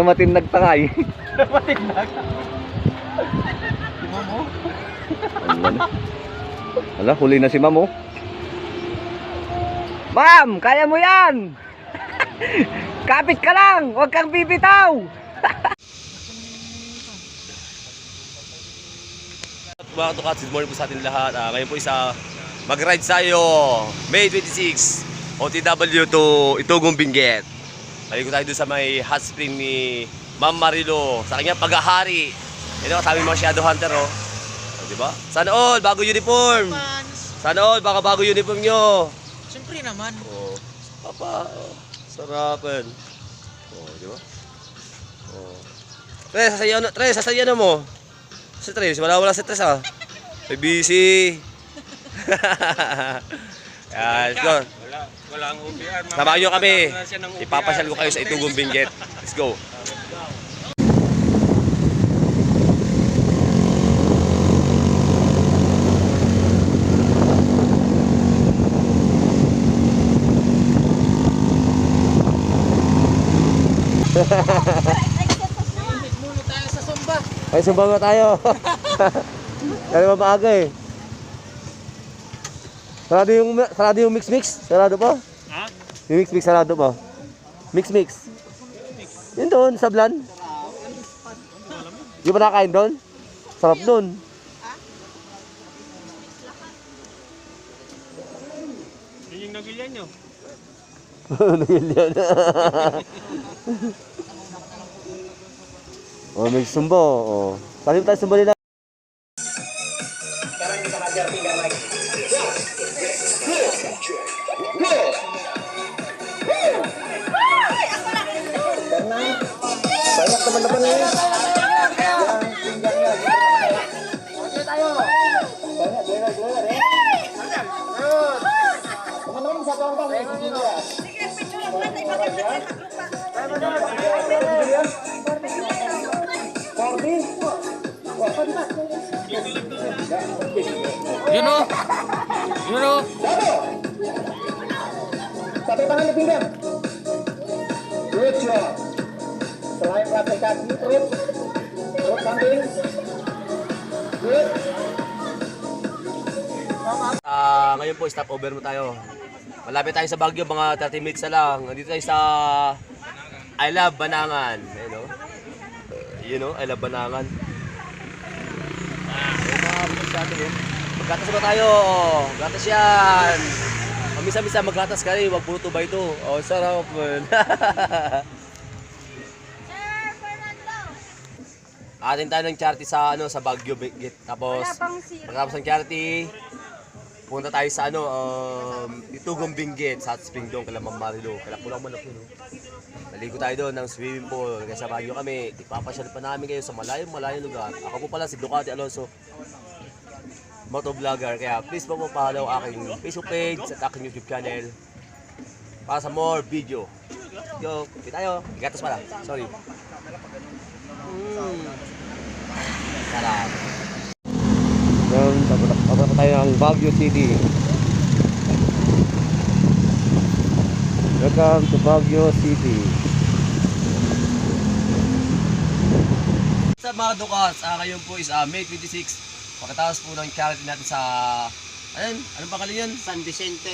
Matinag tangay. Matinag. Mamo? Wala. Wala, huli na si ma'am oh. Ma'am, kaya mo yan! Kapit ka lang! Huwag kang bibitaw! Mga tukats, good morning po sa ating lahat. Ah, ngayon po isa mag-ride tayo May 26 OTW to Itugong Benguet. Naligo tayo doon sa may hot spring ni Ma'am Marilo sa kanyang paghahari. Ito yung mga shadow hunter oh. oh di ba? Sana all, bago uniform. Sana all, baka bago uniform nyo. Siyempre naman. Oh, papa, oh, sarapan. Oh, di ba? Oh. Tre, sasayaw na, tre, sasayaw na mo. Si Tres, wala wala si Tres ah. May busy. Yan, let's go. Wala, wala ang OPR. Mamaya Samahan nyo kami. Ipapasyal ko kayo sa Itugong Benguet. Let's go. Muna tayo sa Sumba. Ay, sumbaga tayo. Kaya maaga eh. Sarado yung, sarado yung mix-mix? Sarado pa? Ha? Yung mix-mix sarado pa? Mix-mix. Yun doon, sa Blan. Di ba nakain doon? Sarap doon. Yun yung nagilyan nyo. Nagyan oh, may sumbo. Oh. Sabi tayo sumbo nila. Ngayon po stop over mo tayo. Malapit tayo sa Baguio, mga 30 minutes na lang. Nandito tayo sa I Love Banangan. You know? You know, I Love Banangan. Ah, mga masyado eh. Maggatas ba tayo? Gatas yan. Mamisa-misa maggatas ka rin, wag puro tubay ito. Oh, sarap man. Atin tayo ng charity sa ano sa Baguio Gate. Tapos pagkatapos ng charity, punta tayo sa ano um, Itugong Benguet sa Hot Spring doon kala Ma'am Marilo. Kala kulang man ako no. Naligo tayo doon ng swimming pool. Kaya sa Baguio kami. Ipapasyal pa namin kayo sa malayong malayong lugar. Ako po pala si Ducati Alonso. Motovlogger. Kaya please po follow aking Facebook page at aking YouTube channel para sa more video. Yo, hindi tayo. Gatas pala. Sorry. Mm. Sarap. Yan, papunta tayo ng Baguio City. Welcome to Baguio City. Sa mga Ducats, ah, ngayon po is ah, May 26. Pagkatapos po ng charity natin sa... Ayun, anong pangalan yun? San Vicente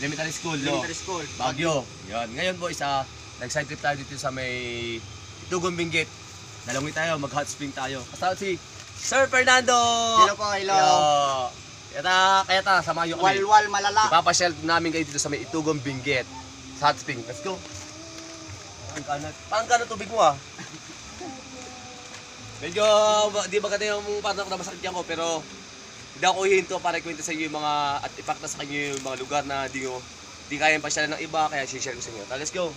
Elementary School, no? Elementary School. Baguio. Yan. Ngayon po is ah, nag-side trip tayo dito sa may Tugon Benguet. Dalawin tayo, mag-hot spring tayo. Kasama si Sir Fernando! Hello po, hello. Yo. Kaya ta, kaya ta, samayo kami. Walwal malala. Ipapasyal namin kayo dito sa may Itugon Benguet. Sa hot spring. Let's go. Parang kanat. Parang kanat tubig mo ah. Medyo, di ba yung parang ako na masakit yan ko, pero hindi ako hihinto para ikwento sa inyo yung mga, at ipakta sa inyo yung mga lugar na di, nyo- di kayang pasyalan ng iba, kaya share ko sa inyo. Tara, let's go!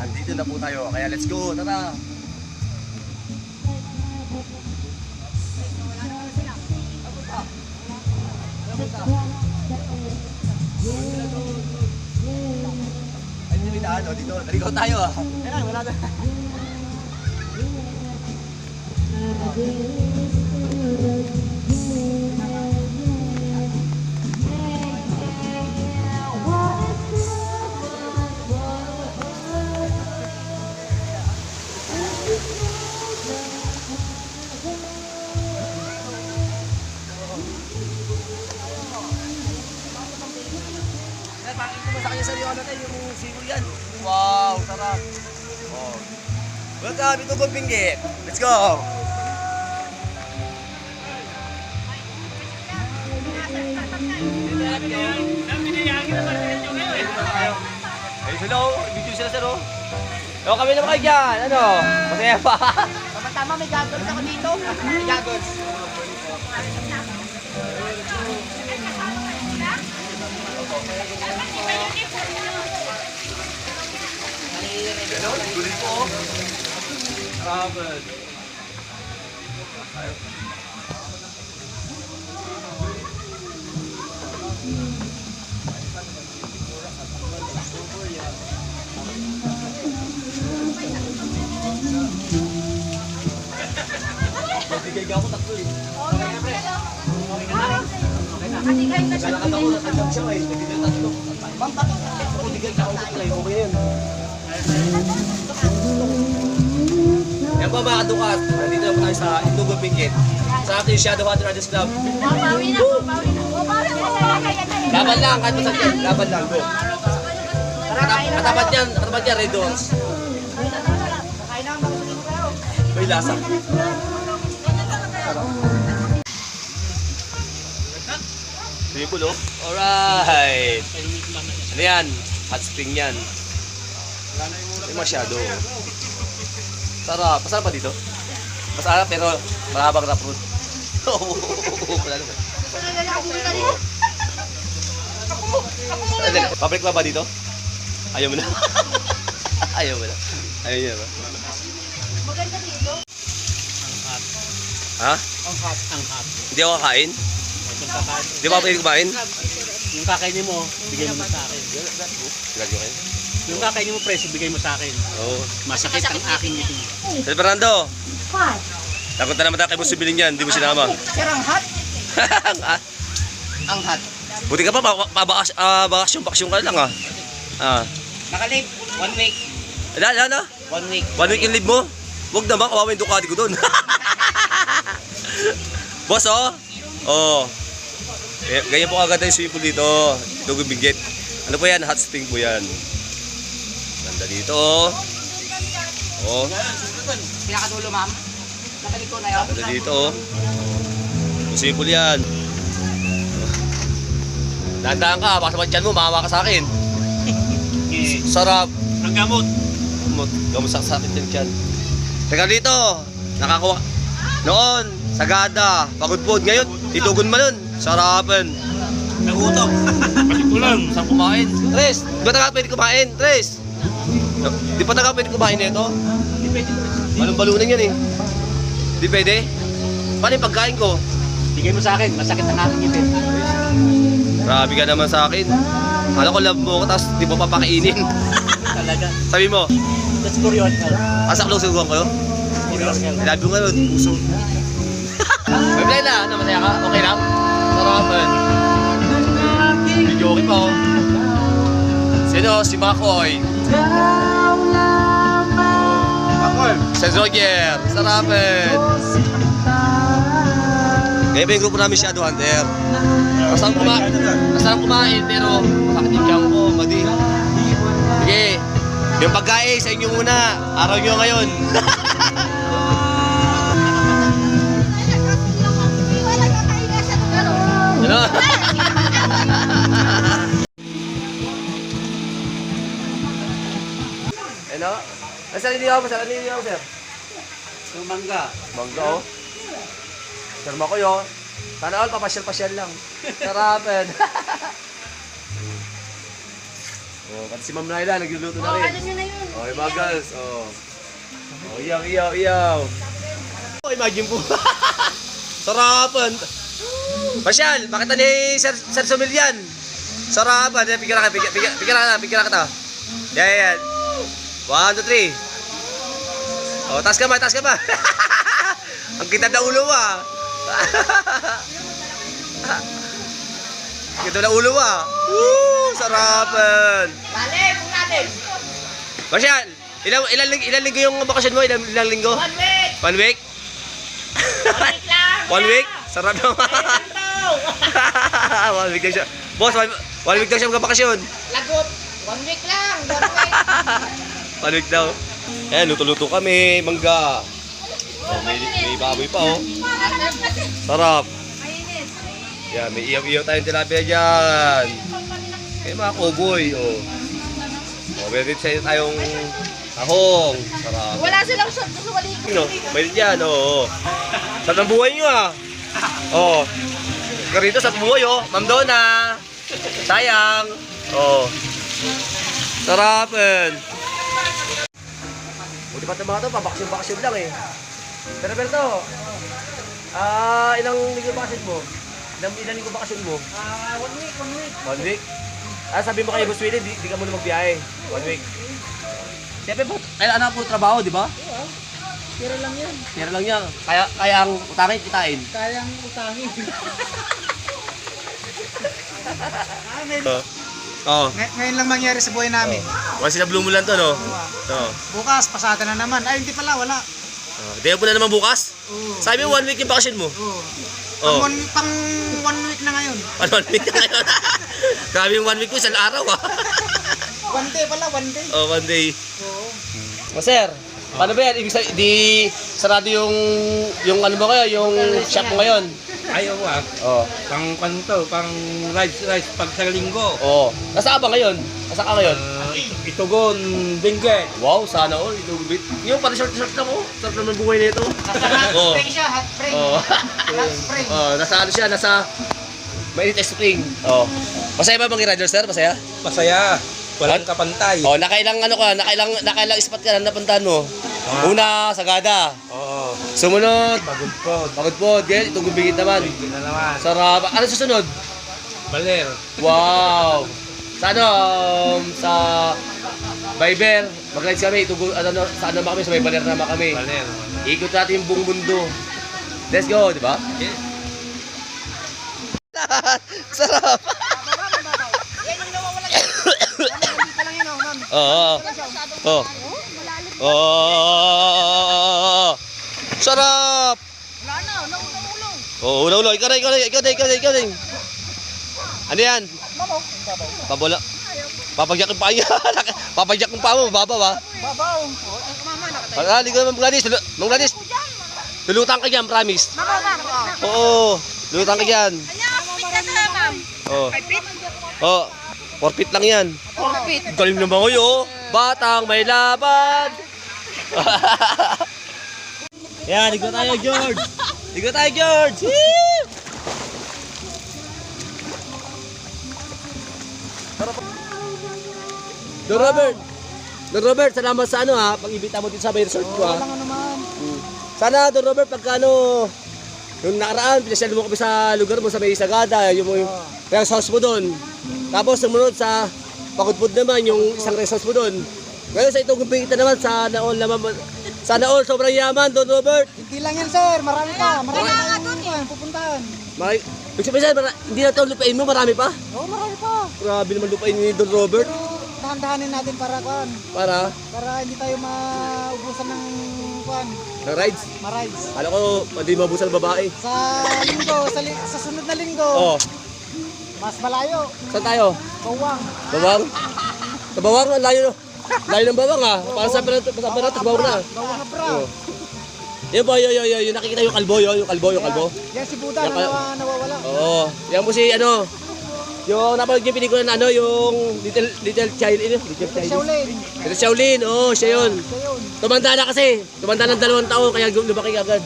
Andito na po tayo, kaya let's go, tara! Ay, dito may daan, oh, dito. Naligaw tayo ah. Kailan, wala na. dyan. Wow, sarap. Oh. Welcome, ito kong pinggit. Let's go. Sila oh. Video sila sir oh. Ewan kami naman kayo dyan. Ano? Masaya pa. Tama-tama, may goggles ako dito. May goggles. Magbigay ka ako tatlo eh. Naglalakad ako ng hanggang siya eh. Nagbigay tatlo. Ma'am, tatlo. Ako bigay ka ako Yan po mga kadukas, nandito na po tayo sa Indugo Pingkit. Sa ating Shadow Hunter Riders Club. Laban lang, kahit masakit. Laban lang, go. Katap- Katapat yan, katapat yan, Red Doors. May lasa. Simple oh. Alright. Ano yan? Hot spring yan. Hindi masyado. Sarap. Masarap pa dito? Masarap pero mahabang na fruit. Oo, wala naman. Ano, Pabrik pa ba dito? Ayaw mo na. Ayaw mo na. Ayaw niya ba? Maganda dito. Ha? Ang hot, ang hot. Hindi ako kakain? Yung. Hindi ba pwede kumain? Yung kakainin mo, bigay mo sa akin. Lagi kayo. Yung kakainin mo, preso, bigay mo sa akin. Oo. Masakit ang aking ngiti. Sir Fernando! Takot na naman tayo kay Boss Sibiling yan, hindi mo sinama. Sir, ang hot. Ang hot. buti ka pa, pa, pa bakas, ah, bakasyon, bakasyon ka lang ah. Ah. Nakalip. One week. Ala, ala, ala. One week. One week in leave mo? Huwag naman, kawawa yung Ducati ko doon. Boss, oh. Oh. Eh, Ganyan po agad yung swimming pool dito. Ito bigit. Ano po yan? Hot spring po yan. Ganda dito, oh. Oh, Pinakadulo, ma'am. Nakalik ko na yun. ganda dito, oh. Yung swimming pool yan. Dahan-dahan ka, baka sa tiyan mo, makawa ka sa akin. Sarap. Ang gamot. Gamot, gamot sa sakit yung tiyan. Teka dito, nakakuha. Noon, sagada, pagod po. Ngayon, itugon mo nun. Sarapan. Nagutom. Balik ko lang. Saan kumain? Tres, di ba taga pwede kumain? Tres. Di pa taga pwede kumain nito? Hindi pwede. Balong balunan yan eh. Di pwede? Paano yung pagkain ko? Bigay mo sa akin, masakit ang aking ngiti. Grabe ka naman sa akin. Alam ko love mo ko, tapos di mo papakainin. Talaga. Sabi mo, That's for your health. asa close ko ko? For your health. Love mo nga nun, puso. May play na, ano, masaya ka? Okay lang? Sarapan. Video okay pa oh. Sino? Si Makoy. Makoy. Si Roger. Sarapan. Ngayon pa yung grupo namin Shadow Hunter. Masarap kumain. Masarap kumain pero masakit yung tiyan ko. Madi. Sige. Yung pagkain sa inyo muna. Araw nyo ngayon. Ano? ano? Nasaan hindi ako? Nasaan hindi ako, sir? Yung mangga. Mangga, oh. Sir Makoy, oh. Sana all, papasyal-pasyal lang. Sarapan. oh, pati si Ma'am Naila, nagluluto na Oh, rin. alam niyo na yun. Oh, mga girls, oh. Oh, iyaw, iyaw, iyaw. Oh, imagine po. Sarapan. Pasyal, makita ni Sir, Sir Sumilian. Sarapan. Yan, Pigyan ka, pigyan, pigyan ka, pigyan ka. Yan, yan, yan. One, two, three. Oh, taas ka ba, taas ka ba? Ang kita na ulo ah. Kita na ulo ah. Woo, sarapan. Lalim, kung natin. Marshall, ilang, ilang, ilang linggo yung bakasyon mo? Ilang, ilang linggo? One week. One week? Week lang. One week? Sarap naman. one week daw siya. Boss, one, one week daw siya magkabakasyon. Lagot. One week lang. One week. One week daw. Eh, luto-luto kami, mangga. Oh, may, may baboy pa oh. Sarap. Yan, may iyaw-iyaw tayong tilapia dyan. Eh, mga cowboy, oh. Oh, meron sa'yo tayong tahong. Sarap. Wala silang shot sa walig. No, may yan, oo. Sa ng buhay nyo, ah. Oo. Karito sa buhay, oh. Ma'am Donna. Sayang. Oo. Sarapin. Buti pa ito mga ito, pabakasyon-bakasyon lang eh. Pero Berto, ah, ilang linggo bakasyon mo? Ilang, ilang linggo bakasyon mo? Ah, one week, one week. One week? Ah, sabi mo kay Boss Willie, di, di ka muna magbiyahe. One week. Siyempre po, kailangan na po trabaho, di ba? Pero lang yan. Pera lang yan. Kaya, kaya ang utangin, kitain. Kayang utangin. ah, ngayon, Oo. Oo. ngay- ngayon lang mangyari sa buhay namin. Wala sila blumulan to, no? Oo. Oo. Bukas, pasada na naman. Ay, hindi pala, wala. Oh, Day mo na naman bukas? Oo. Sabi mo, one week yung bakasyon mo. Oo. Oo. Pang, one, pang one week na ngayon. Ano, one week na ngayon? Grabe yung one week ko, isang araw ah. One day pala, one day. oh, one day. Oo. O, sir, paano ba yan? Ibig sabihin, di sarado yung, yung ano ba kayo, yung shop mo ngayon? Ayaw ah. Oo. Pang pan to, pang rice rice pag sa linggo. Oo. Nasa ka ba ngayon? Nasa ka ngayon? Uh, itugon, binggit. Wow, sana all. Bit. Yung pala short short lang oh. Sarap naman buhay nito. Nasa hot Oo. spring siya, hot spring. Oo. Hot spring. Oh, nasa ano siya, nasa mainit na spring. Oh. Masaya ba mga rider sir? Masaya? Masaya. Walang kapantay. Oh, nakailang ano ka, nakailang nakailang spot ka na napuntahan mo. Una, Sagada. Oo. Sumunod, Pagod po. Pagod po, ganyan, itong gubigit naman. Hindi na naman. Sarap. Ano susunod? Baler. Wow! Sa ano, um, sa Viber, mag-rides kami, itong, ano, ano, sa ano naman kami, sa may baler naman kami. Baler. Ikot natin yung buong mundo. Let's go, di ba? Sarap! Yan yung nawawala yan. Hindi pa lang yun, oh, ma'am. Oo. Oo. Oo. Sarap! Wala na, naulong. Oo, ulo, ulo. Ikaw na, ikaw na, ikaw na, ikaw na, ikaw na. Ano yan? Pabola. Papagyak yung paa yan. Papagyak yung paa mo, baba ba? Babaw. Oh, ay, mama, nakatayo. Ah, naman Gladys. Mang Gladys, tulutan ka dyan, promise. Oo, tulutan ka dyan. Ma'am. Oo. Oo, forfeit lang yan. Oh, pit. Galing naman kayo. Batang may laban. Yan, ligo tayo, George. Ligo tayo, George. Don Robert. Don Robert, salamat sa ano ha, pag-ibita mo dito sa may resort ko ha. Walang ano man. Sana Don Robert, pagka ano, yung nakaraan, pinasyal mo kami sa lugar mo sa may Sagada, yung, yung rest house mo doon. Tapos sumunod sa Pagudpud naman, yung isang rest house mo doon. Ngayon sa itong kumpita naman, sana all naman, sana all sobrang yaman, Don Robert. Hindi lang yan, sir. Marami pa. Marami pa yung pupuntahan. Maki, Ibig sabihin sir, mara- hindi na ito lupain mo, marami pa. Oo, marami pa. Grabe naman lupain ni Don Robert. Pero dahan-dahanin natin para kuan. Para, Para hindi tayo maubusan ng kuan. ng rides. Ma-rides. Alam ko, hindi mabusan babae. Sa linggo, sa, li- sa sunod na linggo, Oh, mas malayo. saan tayo? Bawang. Bawang? Sa bawang, ang layo. Layo ng bawang ah. Para sa pala, sa pala, sa bawang na. Bawang na bra. Oh. Yun po, yun, yun, yun, nakikita yung kalbo, yun, yung kalbo, yung kalbo. Yan si Buda Yan na nawa- nawawala. Oo. Yan po si, ano, yung napanood yung pelikula na ano, yung Little, little Child, ano? Little Child. Shaolin. Little Shaolin, oo, siya yun. Siya yun. Tumanda na kasi. Tumanda ng dalawang taon, kaya lumaki agad.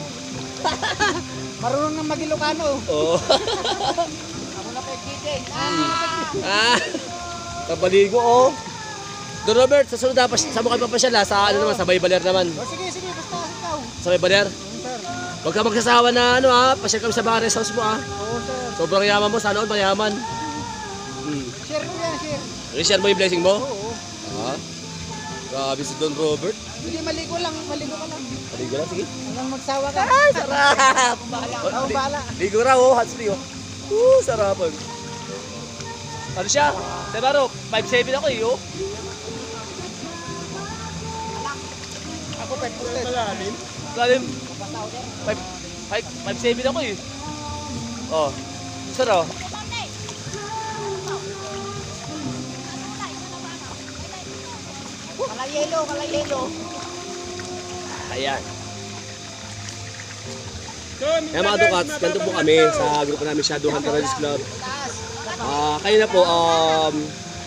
Marunong ng mag-Ilocano. Oo. Ako na kay KJ. Ah, kapaligo, oh. Don Robert, sa sunod dapat, sa mukha pa pa siya, sa ano naman, sa Baybaler naman. O sige, sige, basta ikaw. Sa Baybaler. Oo, sir. Huwag ka magsasawa na ano ha, pasyal kami sa mga rest house mo ha. Oo, sir. Sobrang yaman mo, sana all mayaman. Hmm. Share mo yan, share. I-share mo yung blessing mo? Oo. Ha? Grabe si Don Robert. Hindi, maligo lang. Maligo ka lang. Aligo lang, sige. Hanggang magsawa ka. Sarap! Ako bahala. Ligo raw, oh, hot spring oh. Woo, sarapan. Ano siya? Sa baro, 5'7 ako eh, oh. Ako pet putet. Lalim. 5, 5'7 ako eh. Oh. Sir oh. Kalayelo, kalayelo. Ayan. Kaya mga Dukats, ganito po kami sa grupo namin Shadow Hunter Riders Club. Ah, kayo na po, um,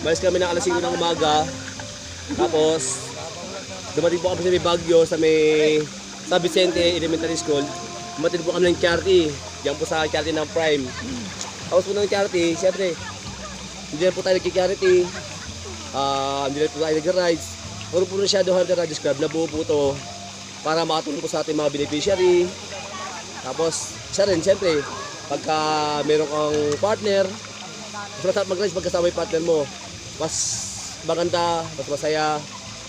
malis kami ng alas 5 ng umaga. Tapos, dumating po kami sa may Baguio, sa may sa Vicente Elementary School. Dumating po kami ng charity. Diyan po sa charity ng Prime. Tapos po ng charity, syempre, hindi na po tayo nagki-charity. Ah, hindi na po tayo nag-rides. Puro po ng Shadow Hunter Riders Club, nabuo po to para makatulong po sa ating mga beneficiary. Tapos, siya rin, siyempre, pagka meron kang partner, mas masarap mag-rides pagkasama yung partner mo. Mas maganda, mas masaya,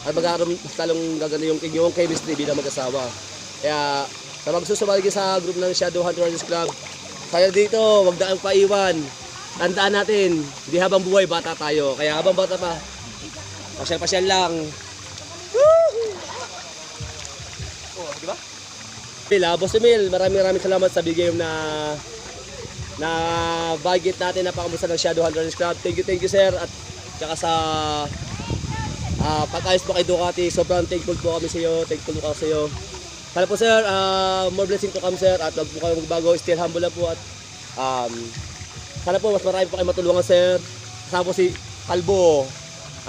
at magkakaroon mas talong gaganda yung inyong chemistry bilang mag-asawa. Kaya, sa magsusumali sa group ng Shadow Hunter Runners Club, kaya dito, wag na kang paiwan. Tandaan natin, hindi habang buhay, bata tayo. Kaya habang bata pa, pasyal-pasyal lang. Oh, di ba? Pila, Boss Emil, maraming maraming salamat sa bigay na na budget natin na pakamusta ng Shadow Hunters Club. Thank you, thank you sir. At saka sa ah pag-ayos po kay Ducati, sobrang thankful po kami sa iyo. Thankful po kami sa iyo. Sana po sir, ah, more blessing to come sir. At wag po kayo magbago, still humble lang po. At um, sana po mas marami po kayo matulungan sir. Kasama po si Kalbo.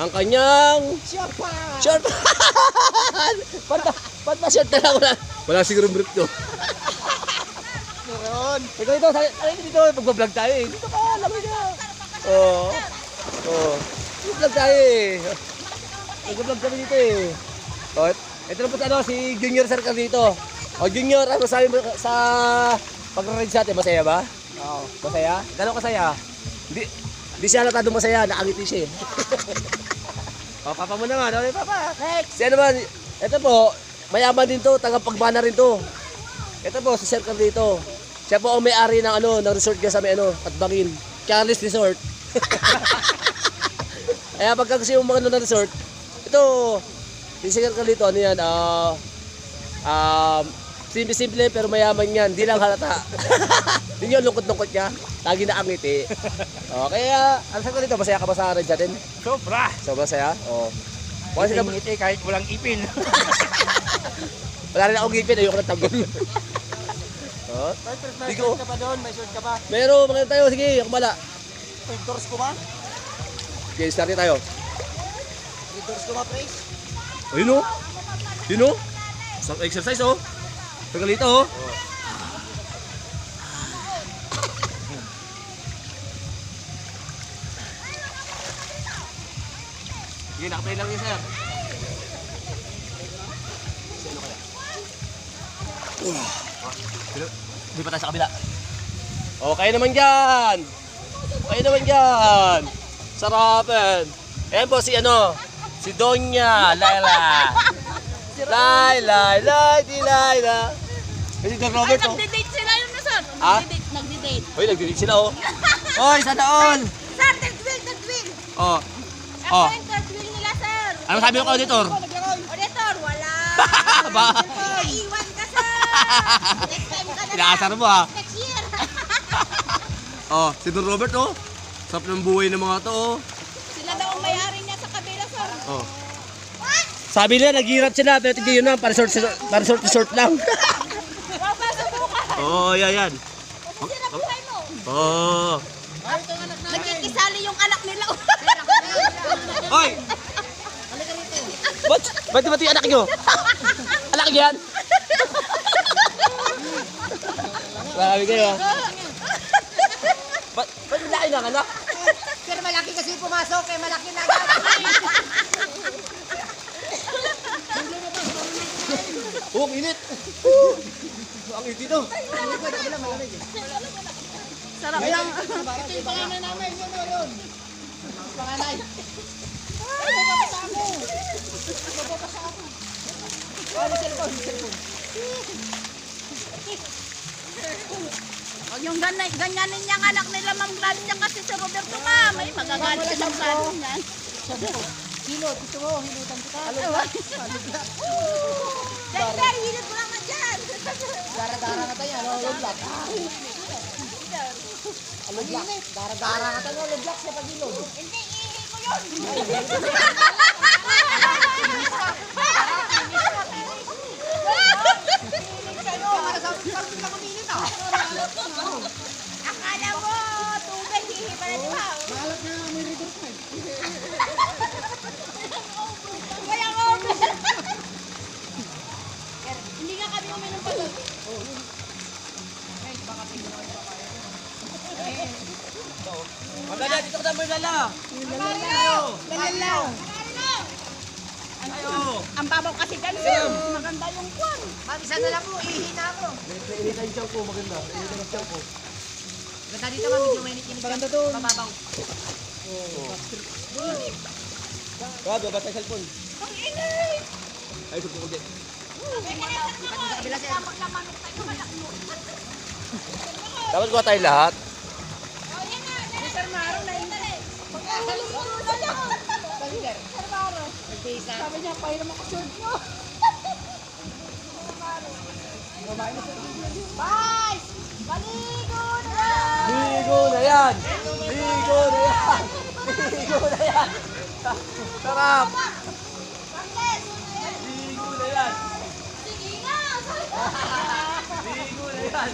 Ang kanyang Short pa! Short! Ba't ba, ba't ba na lang? Wala, wala siguro brief to. Meron. Ikaw dito, ano dito, magbablog tayo eh. Dito ka, alam mo niya. Oo. Oo. Magbablog tayo eh. Magbablog kami dito eh. O, ito na po ano, si Junior Circle dito. O Junior, ano sabi mo sa pag-ride sa atin, masaya ba? Oo. Masaya? Gano'ng kasaya? Hindi, hindi siya halatado masaya, nakangiti siya eh. o, papa mo naman, o, papa. Next. Si ano ba, ito po, mayaman din to, tagapagbana rin to. Ito po, si Sir Carl dito. Siya po ang may-ari ng ano, ng resort niya sa may ano, Atbangin. Carlos Resort. Kaya pagka gusto yung mga ano ng resort, ito, si Sir Carl dito, ano yan, ah, um, simple-simple pero mayaman yan, di lang halata. Yun, lungkot-lungkot niya. Lagi na angiti. O, kaya, ano sa dito, masaya ka ba sa ride natin? Sobra. Sobrang saya? Oo. Wala sila, Ngiti kahit walang ipin. wala rin akong ngipin, ayoko ng tanggol. Oh, May Bigo. short ka pa doon, may short ka pa. Meron, mga tayo, sige, ako bala. May doors ko ba? Okay, start na tayo. May doors ko ba, pre? Ayun o. Yun o. Sa exercise o. Tagalito o. Sige, nakaplay lang yun, sir. Si ano kaya? Pero, Hindi pa tayo sa kabila. O, kayo naman dyan. Kayo naman dyan. Sarapin. Ayan po si ano, si Donya Laila. Laila, Laila, di Laila. Kasi Don Ay, Robert oh. nagdi-date sila yun na, sir. Ha? Nagdi-date, nagdi-date. Hoy, nagdidig sila oh. Hoy, sana all. Sir, wheel, third wheel. Oh. Ako Oh. yung wheel nila, sir. Ano sabi ko auditor? Auditor, wala. Ba? Naiwan Inaasar lang. mo ah. Next year. Oh, si Don Robert oh. Sarap ng buhay ng mga to oh. Sila daw ang may-ari niya sa kabila, sir. Oh. Sabi nila, naghirap sila, pero tignan yun na, para short, para short, short lang. Pasubukan. oh, yan, yan. Kasi na buhay mo. Oh. Nagkikisali yung anak nila. Hoy! Ba't, ba't ba't yung anak nyo? anak yan? Marami kayo ah. Ba't, ba't laki ng anak? Pero malaki kasi pumasok, eh malaki na agad. Oh, ang init! ang init dito. Sarap lang. Ito yung panganay namin, yun, yun, yun. Panganay. O, Yung ganay, ganyanin niyang anak nila Ma'am Gladys yan kasi si Roberto ma'am. Ay, magagalit si Ma'am Gladys niyan. Sabi ko, hilot, gusto ko, hilotan kita. Dahil dahil, hilot mo naman dyan. Dara-dara na tayo, ano, lublak. Lublak, dara-dara na tayo, lublak sa pag-hilot. Hindi, ihi ko yun. Para sa pag-hilot. Maalat nga, may river pa eh. Walang over. Oh. Hindi nga kami uminom pa doon. Maganda dito ka tayo lala. Malalaw. Malalaw. Ayo. Ang babaw kasi ganun. Eh. Maganda yung kwan. Mami, sana lang po, ihina mo. Ihina yung tiyan ko, maganda. Ihina yung tiyan ko. Ganda dito, ma'am, medyo mainit init Maganda doon. Mababaw. Brad, baba tayo cellphone. Ang init. Ay, supo ko din. sir. Dapat kuha tayo lahat. Sir Maro na lang. Sir Maro. Sabi niya, pahiram ako short mo. Bye! Baligo na! Ligo na yan! Ligo na yan! Ligo na yan! Sarap! Ligo na yan! Ligo na yan!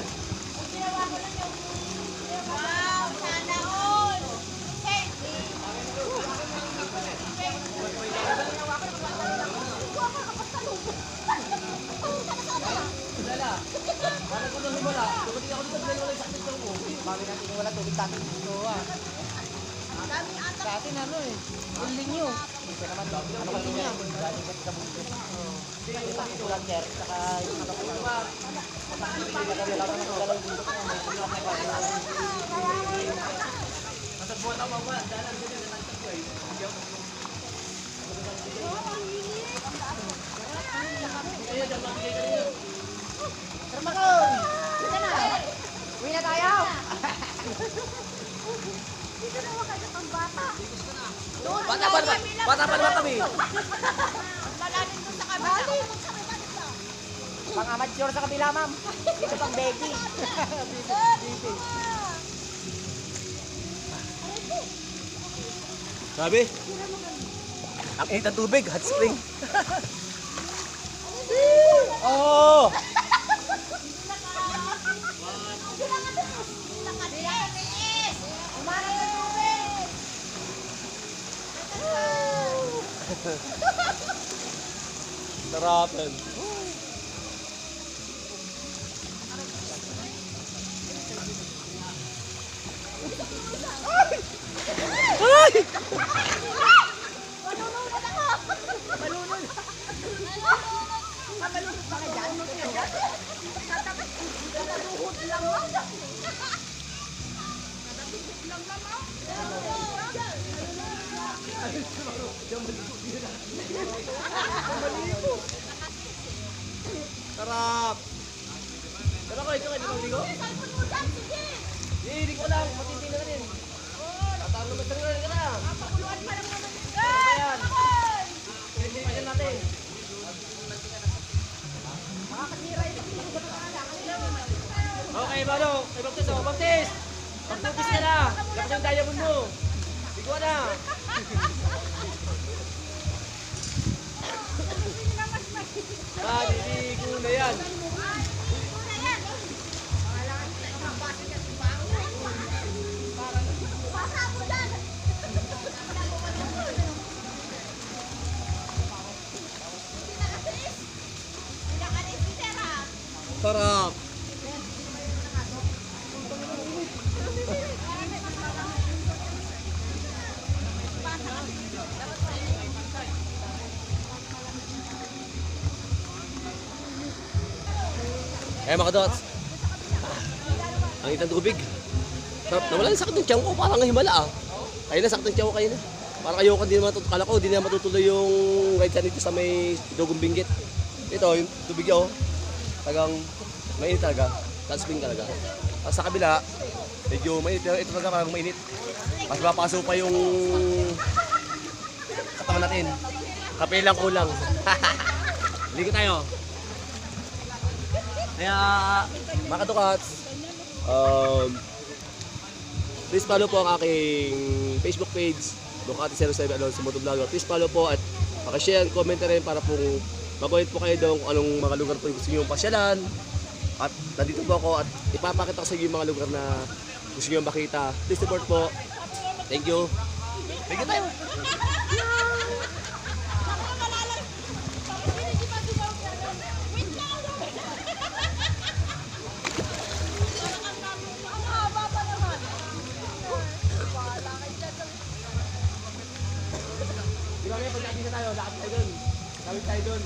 Ginawa ko lang yung... Wow! Sana all! Hey! Bawi natin yung wala tubig tatin dito, ah. Sa atin, ano eh. Building nyo. Kasi naman, ano kasi niya, galing kasi sa bundok. Kasi sa kulang, sir. Saka yung ano ko lang. Hindi ka nila lang ng galaw bundok mo. May kulang na ba? Sir Macon! Dito na! Uwi na tayo! Dito na kayo pang bata. Doon, Bata pa naman, bata pa naman kami. Malalim doon sa kabila. Pang amateur sa kabila, ma'am. Dito pang Becky. Sabi? Ang init ng tubig, hot spring. Oo! Sarapan. Sarap! Pero ko, ito kayo, ba ligo? Hindi, hindi ko alam. Matindi na rin. Tatang naman sa rin ka na. Ayan. Hindi pa natin. Okay, Mano. Kay Baptist, oh. Baptist! Pagpupis ka na. Dapat yung diamond mo. Ligo na. Maliligo na yan. Sarap. Eh mga dots. Ang itang tubig. Sarap. Nawala yung sakit ng tiyan ko. Parang himala ah. Ayun na, sakit ng tiyan ko kayo na. Parang ayoko din matutuloy. Kala ko, hindi na matutuloy yung ride sa dito sa may Dugong Binggit. Ito, yung tubig niya oh. Tagang mainit talaga. Spring talaga. Tapos sa kabila, medyo mainit. Pero ito talaga parang mainit. Mas mapaso pa yung katawan natin. Kape lang kulang. Ligo tayo. Kaya, mga kadukats, um, please follow po ang aking Facebook page, Ducati07 Alonso Motovlogger. Please follow po at pakishare, comment na rin para pong mag-comment po kayo doon kung anong mga lugar po gusto nyo pasyalan. At nandito po ako at ipapakita ko sa inyo yung mga lugar na gusto nyo makita. Please support po. Thank you. Thank you tayo. Balik tayo doon.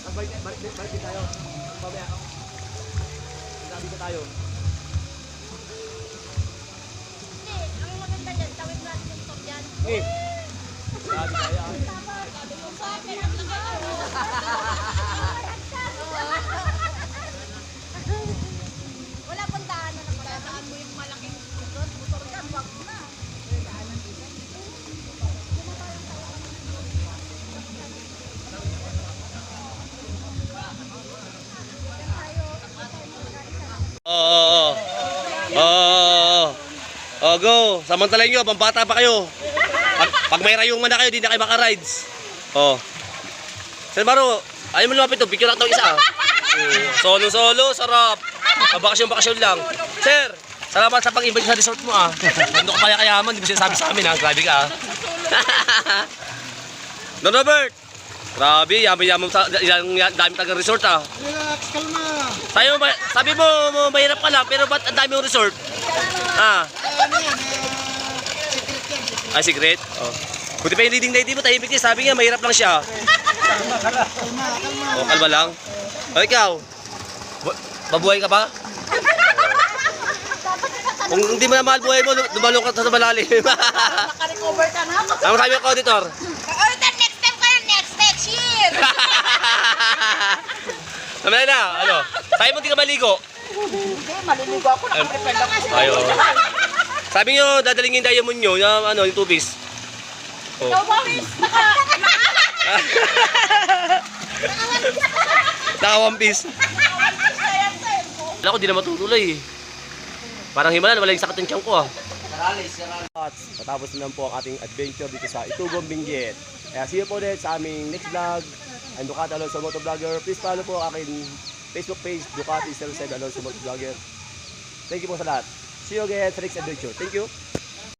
Tapos balik, balik, balik din tayo. Mamaya. Sabi ko tayo. Hindi, ang maganda yan, tawid natin yung top yan. Eh. Sabi tayo. ah. Wala go. Samantalahin nyo, pambata pa kayo. Pag, pag may rayong na kayo, di na kayo makarides. Oh. Sir Maro, ayaw mo lumapit to. Picture lang isa. ah. Solo, solo, sarap. Bakasyon, bakasyon lang. Sir, salamat sa pag-invite sa resort mo ah. Ano ka pala kayaman, di mo sinasabi sa amin ah. Grabe ka ah. Don Robert, grabe, yaman-yaman sa yan, dami taga resort ah. Relax, kalma. Tayo, ma- sabi mo, mo mahirap ka lang, pero ba't ang dami yung resort? Ah, Ano yan? Secret yan. secret. ah, secret? Oh. Buti pa yung leading lady mo, tahimik niya. Sabi niya, mahirap lang siya. Kalma, kalma. O, kalma lang. O, ikaw, bu- mabuhay ka ba? Kung hindi mo na mahal buhay mo, lumalong ka sa malalim. Naka-recover ka na. Ang sabi ko, auditor. Oh, then next time kayo, next, next year. Naman na, ano? Sabi mo, di ka maligo. Hindi, maliligo ako. Naka-prepare lang kasi. Sabi niyo, dadaling yung diamond nyo, yung, ano, yung two-piece. Oh. Ikaw, Boris, naka... Naka one piece. Wala ko, di na matutuloy eh. Parang himalan, wala yung sakit ng tiyan ko ah. At patapos na lang po ang ating adventure dito sa Itugong Benguet. Kaya see you po ulit sa aming next vlog. And Ducati Alonso Motovlogger. Please follow po ang aking Facebook page, Ducati 07 Alonso Motovlogger. Thank you po sa lahat. See you again sa adventure. Thank you.